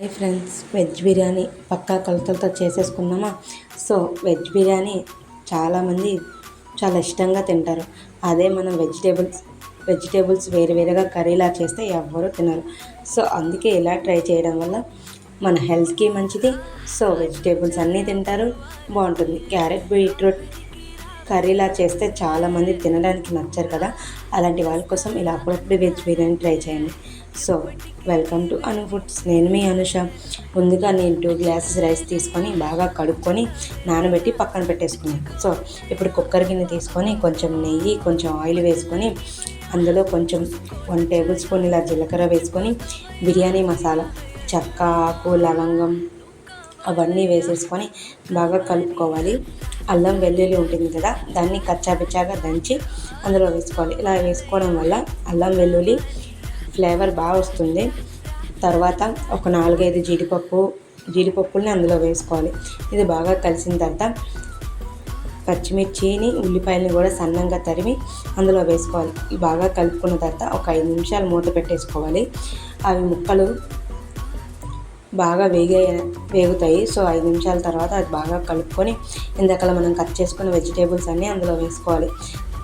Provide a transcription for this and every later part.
Hi friends veg biryani పక్కా కొలతలతో చేసేసుకుందామా? సో వెజ్ బిర్యానీ చాలామంది చాలా ఇష్టంగా తింటారు. అదే మనం వెజిటేబుల్స్ వెజిటేబుల్స్ వేరు వేరుగా కర్రీలా చేస్తే ఎవ్వరూ తినరు. సో అందుకే ఇలా ట్రై చేయడం వల్ల మన హెల్త్కి మంచిది. సో వెజిటేబుల్స్ అన్నీ తింటారు. బాగుంటుంది. క్యారెట్ బీట్రూట్ కర్రీలా చేస్తే చాలామంది తినడానికి నచ్చరు కదా. అలాంటి వాళ్ళ కోసం ఇలా అప్పుడప్పుడు వెజ్ బిర్యానీ ట్రై చేయండి. So welcome to Anu foods. నేను మీ అనుష. ముందుగా నేను టూ గ్లాసెస్ రైస్ తీసుకొని బాగా కడుక్కొని నానబెట్టి పక్కన పెట్టేసుకున్నాను సో ఇప్పుడు కుక్కర్ గిన్నె తీసుకొని కొంచెం నెయ్యి కొంచెం ఆయిల్ వేసుకొని అందులో కొంచెం వన్ టేబుల్ స్పూన్ ఇలా జీలకర్ర వేసుకొని బిర్యానీ మసాలా చెక్క ఆకు లవంగం అవన్నీ వేసేసుకొని బాగా కలుపుకోవాలి. అల్లం వెల్లుల్లి ఉంటుంది కదా దాన్ని కచ్చాపిచ్చాగా దంచి అందులో వేసుకోవాలి. ఇలా వేసుకోవడం వల్ల అల్లం వెల్లుల్లి ఫ్లేవర్ బాగా వస్తుంది. తర్వాత ఒక నాలుగైదు జీడిపప్పు జీడిపప్పుల్ని అందులో వేసుకోవాలి. ఇది బాగా కలిసిన తర్వాత పచ్చిమిర్చిని ఉల్లిపాయలని కూడా సన్నంగా తరిమి అందులో వేసుకోవాలి. బాగా కలుపుకున్న తర్వాత ఒక ఐదు నిమిషాలు మూత పెట్టేసుకోవాలి. అవి ముక్కలు బాగా వేగే వేగుతాయి. సో ఐదు నిమిషాల తర్వాత అది బాగా కలుపుకొని ఇందాక మనం కట్ చేసుకున్న వెజిటేబుల్స్ అన్నీ అందులో వేసుకోవాలి.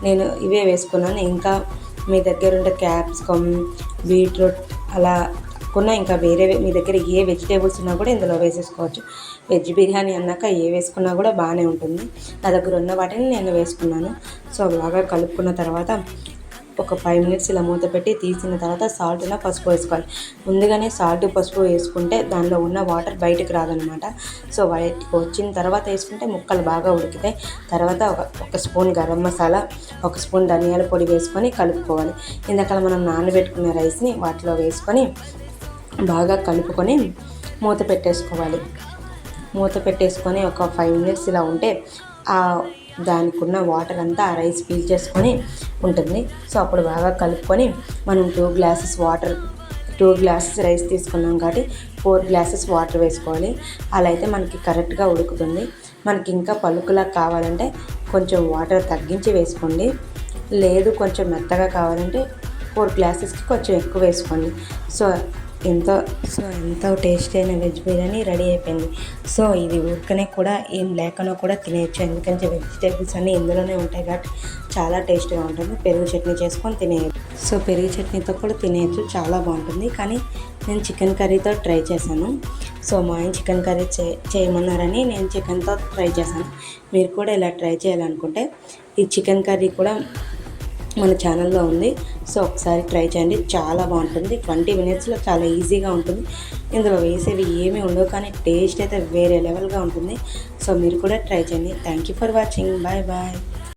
నేను ఇవే వేసుకున్నాను. ఇంకా మీ దగ్గర ఉండే క్యాప్సికమ్ బీట్రూట్ అలా కొన్న ఇంకా వేరే మీ దగ్గర ఏ వెజిటేబుల్స్ ఉన్నా కూడా ఇందులో వేసేసుకోవచ్చు. వెజ్ బిర్యానీ అన్నాక ఏ వేసుకున్నా కూడా బాగానే ఉంటుంది. నా దగ్గర ఉన్న వాటిని నేను వేసుకున్నాను. సో బాగా కలుపుకున్న తర్వాత ఒక ఫైవ్ మినిట్స్ ఇలా మూత పెట్టి తీసిన తర్వాత సాల్ట్ ఇలా పసుపు వేసుకోవాలి. ముందుగానే సాల్ట్ పసుపు వేసుకుంటే దానిలో ఉన్న వాటర్ బయటకు రాదనమాట సో బయటకు వచ్చిన తర్వాత వేసుకుంటే ముక్కలు బాగా ఉడికితాయి తర్వాత ఒక ఒక స్పూన్ గరం మసాలా ఒక స్పూన్ ధనియాల పొడి వేసుకొని కలుపుకోవాలి. ఇందాక మనం నానబెట్టుకున్న రైస్ని వాటిలో వేసుకొని బాగా కలుపుకొని మూత పెట్టేసుకోవాలి. మూత పెట్టేసుకొని ఒక ఫైవ్ మినిట్స్ ఇలా ఉంటే దానికి ఉన్న వాటర్ అంతా ఆ రైస్ పీల్ చేసుకొని ఉంటుంది. సో అప్పుడు బాగా కలుపుకొని మనం two glasses water two glasses rice తీసుకున్నాం కాబట్టి ఫోర్ గ్లాసెస్ వాటర్ వేసుకోవాలి. అలా అయితే మనకి కరెక్ట్గా ఉడుకుతుంది. మనకి ఇంకా పలుకులా కావాలంటే కొంచెం వాటర్ తగ్గించి వేసుకోండి. లేదు కొంచెం మెత్తగా కావాలంటే ఫోర్ గ్లాసెస్కి కొంచెం ఎక్కువ వేసుకోండి. సో ఎంతో సో ఎంతో టేస్టీ అయిన వెజ్ బిర్యానీ రెడీ అయిపోయింది. సో ఇది ఊరికనే కూడా ఏం లేకనో కూడా తినేయచ్చు. ఎందుకంటే వెజిటేబుల్స్ అన్నీ ఇందులోనే ఉంటాయి కాబట్టి చాలా టేస్ట్గా ఉంటుంది. పెరుగు చట్నీ చేసుకొని తినేయచ్చు. సో పెరుగు చట్నీతో కూడా తినేయచ్చు. చాలా బాగుంటుంది. కానీ నేను చికెన్ కర్రీతో ట్రై చేశాను. సో మా ఆయన చికెన్ కర్రీ చే చేయమన్నారని నేను చికెన్తో ట్రై చేశాను. మీరు కూడా ఇలా ట్రై చేయాలనుకుంటే ఈ చికెన్ కర్రీ కూడా మన ఛానల్లో ఉంది. సో ఒకసారి ట్రై చేయండి. చాలా బాగుంటుంది. ట్వంటీ మినిట్స్లో చాలా ఈజీగా ఉంటుంది. ఇందులో వేసేవి ఏమీ ఉండవు కానీ టేస్ట్ అయితే వేరే లెవెల్గా ఉంటుంది. సో మీరు కూడా ట్రై చేయండి. Thank you for watching. Bye bye.